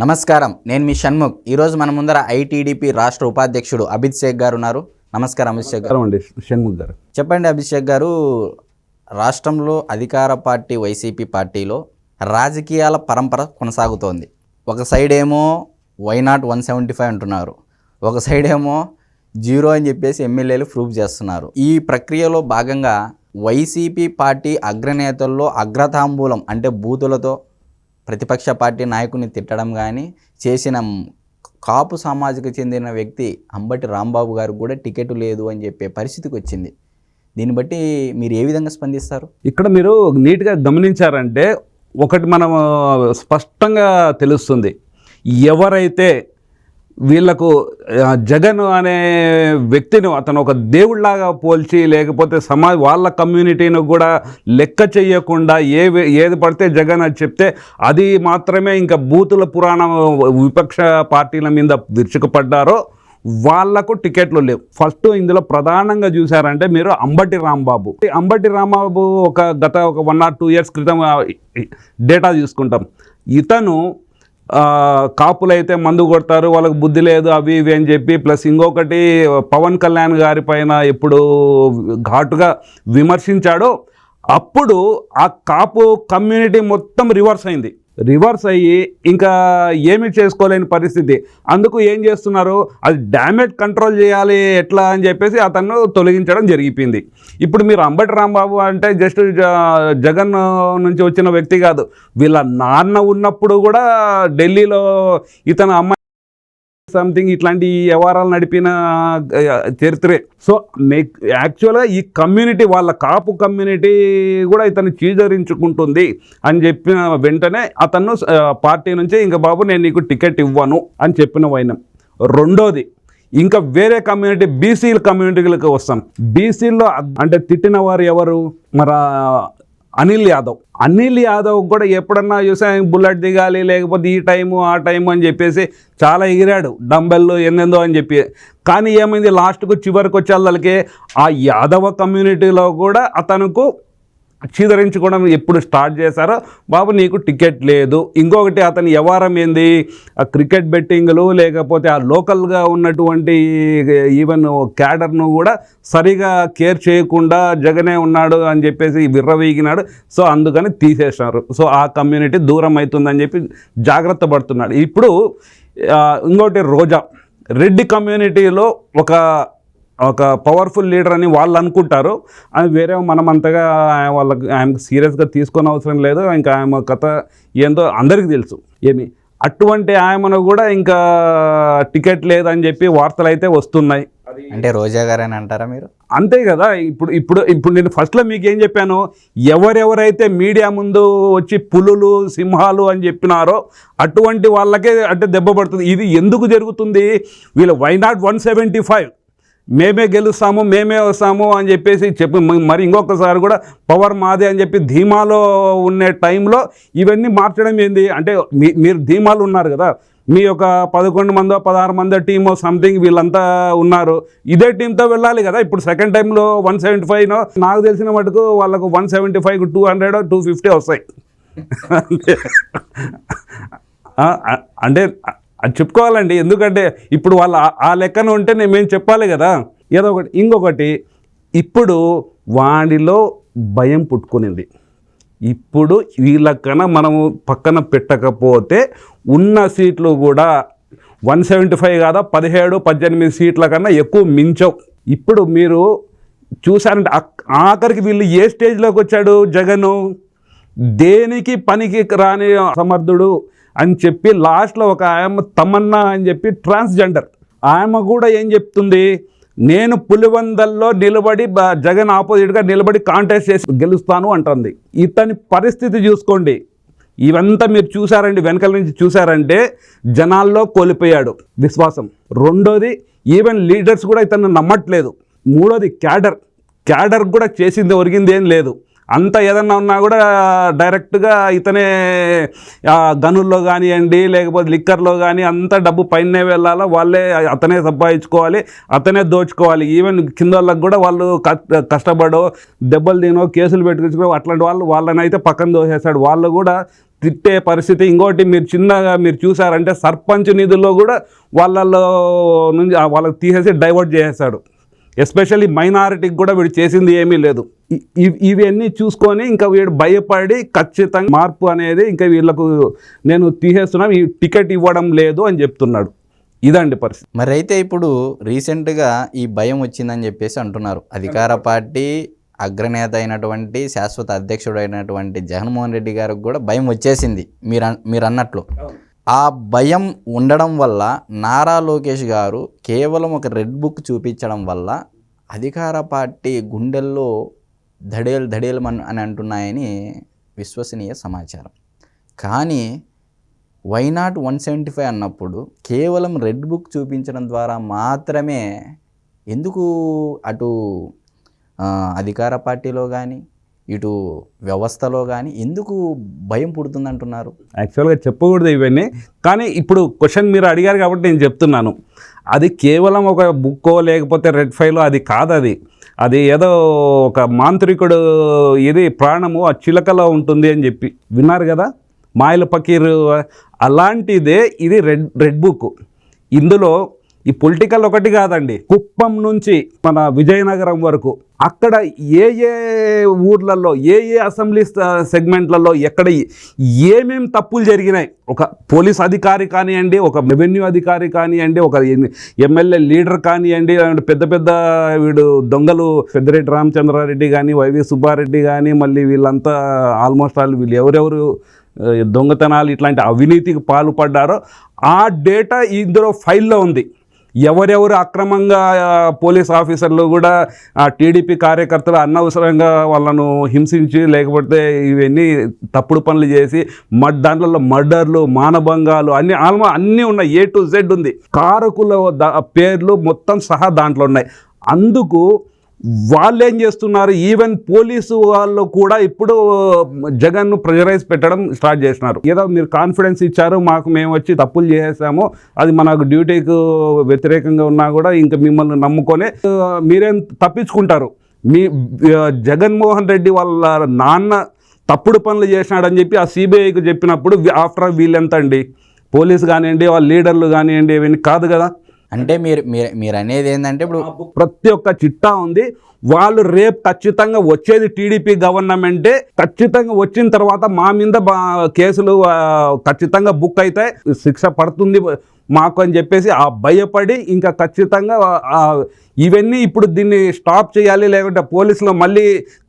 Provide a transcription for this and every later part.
నమస్కారం. నేను మీ షణ్ముఖ్. ఈరోజు మన ముందర ఐటీడీపీ రాష్ట్ర ఉపాధ్యక్షుడు అభిత్ షేక్ గారు ఉన్నారు. నమస్కారం అభిత్ షేక్ గారు. అండి షణ్ముఖ్ గారు. చెప్పండి అభిషేక్ గారు రాష్ట్రంలో అధికార పార్టీ వైసీపీ పార్టీలో రాజకీయాల పరంపర కొనసాగుతోంది. ఒక సైడ్ ఏమో వైనాట్ వన్ సెవెంటీ ఫైవ్ అంటున్నారు. ఒక సైడ్ ఏమో జీరో అని చెప్పేసి ఎమ్మెల్యేలు ప్రూఫ్ చేస్తున్నారు. ఈ ప్రక్రియలో భాగంగా వైసీపీ పార్టీ అగ్రనేతల్లో అగ్రతాంబూలం అంటే బూతులతో ప్రతిపక్ష పార్టీ నాయకుని తిట్టడం కానీ చేసిన కాపు సామాజిక చెందిన వ్యక్తి అంబటి రాంబాబు గారు కూడా టికెట్ లేదు అని చెప్పే పరిస్థితికి వచ్చింది. దీన్ని బట్టి మీరు ఏ విధంగా స్పందిస్తారు? ఇక్కడ మీరు నీట్గా గమనించారంటే ఒకటి మనం స్పష్టంగా తెలుస్తుంది. ఎవరైతే వీళ్ళకు జగన్ అనే వ్యక్తిని అతను ఒక దేవుళ్ళాగా పోల్చి లేకపోతే సమాజ వాళ్ళ కమ్యూనిటీని కూడా లెక్క చేయకుండా ఏ ఏది పడితే జగన్ అని చెప్తే అది మాత్రమే ఇంకా బూతుల పురాణం విపక్ష పార్టీల మీద విరుచుకుపడ్డారో వాళ్ళకు టికెట్లు లేవు. ఫస్ట్ ఇందులో ప్రధానంగా చూసారంటే మీరు అంబటి రాంబాబు. అంబటి రాంబాబు ఒక గత ఒక వన్ ఆర్ టూ ఇయర్స్ క్రితం డేటా చూసుకుంటాం. ఇతను కాపులైతే మందు కొడతారు వాళ్ళకి బుద్ధి లేదు అవి ఇవి అని చెప్పి. ప్లస్ ఇంకొకటి పవన్ కళ్యాణ్ గారి పైన ఎప్పుడు ఘాటుగా విమర్శించాడో. అప్పుడు ఆ కాపు కమ్యూనిటీ మొత్తం రివర్స్ అయింది. రివర్స్ అయ్యి ఇంకా ఏమి చేసుకోలేని పరిస్థితి. అందుకు ఏం చేస్తున్నారు? అది డ్యామేజ్ కంట్రోల్ చేయాలి ఎట్లా అని చెప్పేసి అతను తొలగించడం జరిగిపోయింది. ఇప్పుడు మీరు అంబటి రాంబాబు అంటే జస్ట్ జ- జగన్ నుంచి వచ్చిన వ్యక్తి కాదు. వీళ్ళ నాన్న ఉన్నప్పుడు కూడా ఢిల్లీలో ఇతను అమ్మాయి సంథింగ్ ఇట్లాంటి వ్యవహారాలు నడిపిన చరిత్రే. సో మేక్ యాక్చువల్గా ఈ కమ్యూనిటీ వాళ్ళ కాపు కమ్యూనిటీ కూడా ఇతను చీజరించుకుంటుంది అని చెప్పిన వెంటనే అతను పార్టీ నుంచి ఇంకా బాబు నేను నీకు టికెట్ ఇవ్వను అని చెప్పిన వైనం. రెండోది ఇంకా వేరే కమ్యూనిటీ బీసీల కమ్యూనిటీలకు వస్తాం. బీసీల్లో అంటే తిట్టిన వారు ఎవరు? మరి అనిల్ యాదవ్. అనిల్ యాదవ్ కూడా ఎప్పుడన్నా చూసా బుల్లెట్ దిగాలి లేకపోతే ఈ టైము ఆ టైము అని చెప్పేసి చాలా ఎగిరాడు. డంబెల్లు ఎన్నెందో అని చెప్పి. కానీ ఏమైంది? లాస్ట్కు చివరికి వచ్చేళ్ళకి ఆ యాదవ కమ్యూనిటీలో కూడా అతనుకు చీదరించుకోవడం ఎప్పుడు స్టార్ట్ చేశారో బాబు నీకు టికెట్ లేదు. ఇంకొకటి అతని వ్యవహారం ఏంది? ఆ క్రికెట్ బెట్టింగ్లు లేకపోతే ఆ లోకల్గా ఉన్నటువంటి ఈవెన్ క్యాడర్ను కూడా సరిగా కేర్ చేయకుండా జగనే ఉన్నాడు అని చెప్పేసి విర్రవీగినాడు. సో అందుకని తీసేసినారు. సో ఆ కమ్యూనిటీ దూరం అవుతుందని చెప్పి జాగ్రత్త పడుతున్నాడు. ఇప్పుడు ఇంకోటి రోజా. రెడ్డి కమ్యూనిటీలో ఒక ఒక పవర్ఫుల్ లీడర్ అని వాళ్ళు అనుకుంటారు. అది వేరే మనం అంతగా ఆయన వాళ్ళకి ఆయనకు సీరియస్గా తీసుకొని అవసరం లేదు. ఇంకా ఆమె కథ ఏందో అందరికీ తెలుసు. ఏమి? అటువంటి ఆయనను కూడా ఇంకా టికెట్ లేదని చెప్పి వార్తలు అయితే వస్తున్నాయి. అంటే రోజా గారు అని అంటారా మీరు? అంతే కదా. ఇప్పుడు ఇప్పుడు ఇప్పుడు నేను ఫస్ట్లో మీకు ఏం చెప్పాను? ఎవరెవరైతే మీడియా ముందు వచ్చి పులులు సింహాలు అని చెప్పినారో అటువంటి వాళ్ళకే అంటే దెబ్బ పడుతుంది. ఇది ఎందుకు జరుగుతుంది? వీళ్ళు why not one seventy five మేమే గెలుస్తాము మేమే వస్తాము అని చెప్పేసి చెప్పి మరి ఇంకొకసారి కూడా పవర్ మాదే అని చెప్పి ధీమాలో ఉండే టైంలో ఇవన్నీ మార్చడం ఏంది? అంటే మీ మీరు ధీమాలు ఉన్నారు కదా మీ యొక్క పదకొండు మందో పదహారు మందో టీమో సంథింగ్ వీళ్ళంతా ఉన్నారు. ఇదే టీంతో వెళ్ళాలి కదా ఇప్పుడు సెకండ్ టైంలో వన్ సెవెంటీ ఫైవ్నో నాకు తెలిసిన మటుకు వాళ్ళకు one seventy five two hundred two fifty వస్తాయి. అంటే అది చెప్పుకోవాలండి. ఎందుకంటే ఇప్పుడు వాళ్ళ ఆ- లెక్కన ఉంటే నేను మేము చెప్పాలి కదా. ఏదో ఒకటి ఇంకొకటి ఇప్పుడు వాడిలో భయం పుట్టుకునింది. ఇప్పుడు వీళ్ళకన్నా మనము పక్కన పెట్టకపోతే ఉన్న సీట్లు కూడా వన్ సెవెంటీ ఫైవ్ కాదా పదిహేడు పద్దెనిమిది సీట్ల కన్నా ఎక్కువ మించవు. ఇప్పుడు మీరు చూసారంటే ఆఖరికి వీళ్ళు ఏ స్టేజ్లోకి వచ్చాడు జగను? దేనికి పనికి రాని సమర్థుడు? అని చెప్పి లాస్ట్లో ఒక ఆయమ్మ తమన్నా అని చెప్పి ట్రాన్స్జెండర్. ఆయమ్మ కూడా ఏం చెప్తుంది? నేను పులివందల్లో నిలబడి జగన్ ఆపోజిట్గా నిలబడి కాంటెస్ట్ చేసి గెలుస్తాను అంటుంది. ఇతని పరిస్థితి చూసుకోండి. ఇవంతా మీరు చూసారండి వెనకల నుంచి చూసారంటే జనాల్లో కోల్పోయాడు. విశ్వాసం. రెండోది ఈవెన్ లీడర్స్ కూడా ఇతను నమ్మట్లేదు. మూడోది క్యాడర్ క్యాడర్ కూడా చేసింది ఒరిగింది ఏం లేదు. అంత ఏదన్నా ఉన్నా కూడా డైరెక్ట్గా ఇతనే గనుల్లో కానివ్వండి లేకపోతే లిక్కర్లో కానీ అంత డబ్బు పైనే వెళ్ళాలా వాళ్ళే అతనే సంపాదించుకోవాలి అతనే దోచుకోవాలి. ఈవెన్ కింద వాళ్ళకి కూడా వాళ్ళు కష్టపడో దెబ్బలు తినో కేసులు పెట్టుకుంటుకో అట్లాంటి వాళ్ళు వాళ్ళని అయితే పక్కన దోసేస్తాడు వాళ్ళు కూడా తిట్టే పరిస్థితి. ఇంకోటి మీరు చిన్నగా మీరు చూసారంటే సర్పంచ్ నిధుల్లో కూడా వాళ్ళల్లో నుంచి వాళ్ళకి తీసేసి డైవర్ట్ చేసేస్తాడు. ఎస్పెషల్లీ మైనారిటీకి కూడా వీడు చేసింది ఏమీ లేదు. ఇవన్నీ చూసుకొని ఇంకా వీడు భయపడి ఖచ్చితంగా మార్పు అనేది ఇంకా వీళ్ళకు నేను తీసేస్తున్నాను ఈ టికెట్ ఇవ్వడం లేదు అని చెప్తున్నాడు. ఇదండి పరిస్థితి. మరి అయితే ఇప్పుడు రీసెంట్గా ఈ భయం వచ్చిందని చెప్పేసి అంటున్నారు. అధికార పార్టీ అగ్రనేత అయినటువంటి శాశ్వత అధ్యక్షుడు అయినటువంటి జగన్మోహన్ రెడ్డి గారికి కూడా భయం వచ్చేసింది. మీరు మీరు అన్నట్లు ఆ భయం ఉండడం వల్ల నారా లోకేష్ గారు కేవలం ఒక రెడ్ బుక్ చూపించడం వల్ల అధికార పార్టీ గుండెల్లో దడేలు దడేలు మన్ అని అంటున్నాయని విశ్వసనీయ సమాచారం. కానీ వైనాట్ వన్ సెవెంటీ ఫైవ్ అన్నప్పుడు కేవలం రెడ్ బుక్ చూపించడం ద్వారా మాత్రమే ఎందుకు అటు అధికార పార్టీలో కానీ ఇటు వ్యవస్థలో కానీ ఎందుకు భయం పుడుతుందంటున్నారు? యాక్చువల్గా చెప్పకూడదు ఇవన్నీ. కానీ ఇప్పుడు క్వశ్చన్ మీరు అడిగారు కాబట్టి నేను చెప్తున్నాను. అది కేవలం ఒక బుక్కో లేకపోతే రెడ్ ఫైలో అది కాదు అది. అది ఏదో ఒక మాంత్రికుడు ఇది ప్రాణము ఆ చిలకలో ఉంటుంది అని చెప్పి. విన్నారు కదా? మాయల పకీర్ అలాంటిదే ఇది రెడ్ రెడ్ బుక్ ఇందులో ఈ పొలిటికల్ ఒకటి కాదండి. కుప్పం నుంచి మన విజయనగరం వరకు అక్కడ ఏ ఏ ఊర్లలో ఏ ఏ అసెంబ్లీ సెగ్మెంట్లలో ఎక్కడ ఏమేం తప్పులు జరిగినాయి? ఒక పోలీస్ అధికారి కానివ్వండి ఒక రెవెన్యూ అధికారి కానివ్వండి ఒక ఎమ్మెల్యే లీడర్ కానివ్వండి పెద్ద పెద్ద వీడు దొంగలు పెద్దిరెడ్డి రామచంద్రారెడ్డి కానీ వైవి సుబ్బారెడ్డి కానీ మళ్ళీ వీళ్ళంతా ఆల్మోస్ట్ ఆల్ వీళ్ళు ఎవరెవరు దొంగతనాలు ఇట్లాంటి అవినీతికి పాల్పడ్డారో ఆ డేటా ఇందులో ఫైల్లో ఉంది. ఎవరెవరు అక్రమంగా పోలీస్ ఆఫీసర్లు కూడా ఆ టీడీపీ కార్యకర్తలు అనవసరంగా వాళ్ళను హింసించి లేకపోతే ఇవన్నీ తప్పుడు పనులు చేసి మడ్ దాంట్లో మర్డర్లు మానభంగాలు అన్ని ఆల్మో అన్నీ ఉన్నాయి. ఏ టు జెడ్ ఉంది. కారకుల పేర్లు మొత్తం సహా దాంట్లో ఉన్నాయి. అందుకు వాళ్ళు ఏం చేస్తున్నారు? ఈవెన్ పోలీసు వాళ్ళు కూడా ఇప్పుడు జగన్ను ప్రెజరైజ్ పెట్టడం స్టార్ట్ చేసినారు. ఏదో మీరు కాన్ఫిడెన్స్ ఇచ్చారు మాకు మేము వచ్చి తప్పులు చేసేసాము అది మనకు డ్యూటీకి వ్యతిరేకంగా ఉన్నా కూడా ఇంకా మిమ్మల్ని నమ్ముకొని మీరేం తప్పించుకుంటారు? మీ జగన్మోహన్ రెడ్డి వాళ్ళ నాన్న తప్పుడు పనులు చేసినాడని చెప్పి ఆ సిబిఐకి చెప్పినప్పుడు ఆఫ్టర్ వీళ్ళెంత అండి పోలీసు కానివ్వండి వాళ్ళ లీడర్లు కానివ్వండి ఇవన్నీ కాదు కదా? అంటే మీరు మీరు అనేది ఏంటంటే ఇప్పుడు ప్రతి ఒక్క చిట్టా ఉంది. వాళ్ళు రేపు ఖచ్చితంగా వచ్చేది టీడీపీ గవర్నమెంటే. ఖచ్చితంగా వచ్చిన తర్వాత మా మీద కేసులు ఖచ్చితంగా బుక్ అవుతాయి శిక్ష పడుతుంది మాకు అని చెప్పేసి ఆ భయపడి ఇంకా ఖచ్చితంగా ఇవన్నీ ఇప్పుడు దీన్ని స్టాప్ చేయాలి లేకుంటే పోలీసులు మళ్ళీ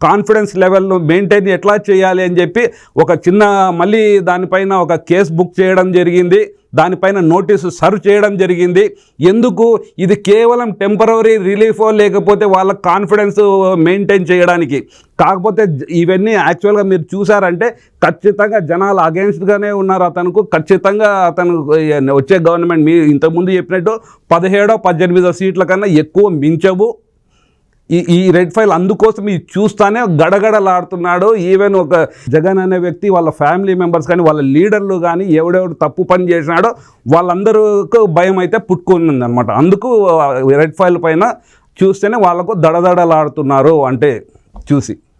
కాన్ఫిడెన్స్ లెవెల్ను మెయింటైన్ ఎట్లా చేయాలి అని చెప్పి ఒక చిన్న మళ్ళీ దానిపైన ఒక కేసు బుక్ చేయడం జరిగింది. దానిపైన నోటీసు సర్వ్ చేయడం జరిగింది. ఎందుకు? ఇది కేవలం టెంపరీ రిలీఫో లేకపోతే వాళ్ళ కాన్ఫిడెన్స్ మెయింటైన్ చేయడానికి. కాకపోతే ఇవన్నీ యాక్చువల్గా మీరు చూసారంటే ఖచ్చితంగా జనాలు అగేన్స్ట్గానే ఉన్నారు అతనుకు. ఖచ్చితంగా అతను వచ్చే గవర్నమెంట్ మీ ఇంతకుముందు చెప్పినట్టు పదిహేడో పద్దెనిమిదో సీట్ల కన్నా ఎక్కువ మించవు. ఈ ఈ రెడ్ ఫైల్ అందుకోసం ఇది చూస్తానే గడగడలాడుతున్నాడు. ఈవెన్ ఒక జగన్ అనే వ్యక్తి వాళ్ళ ఫ్యామిలీ మెంబర్స్ కానీ వాళ్ళ లీడర్లు కానీ ఎవడెవడు తప్పు పని చేసినాడో వాళ్ళందరికీ భయం అయితే పుట్టుకుంది అనమాట అందుకు రెడ్ ఫైల్ పైన చూస్తేనే వాళ్ళకు దడదడలాడుతున్నారు అంటే చూసి.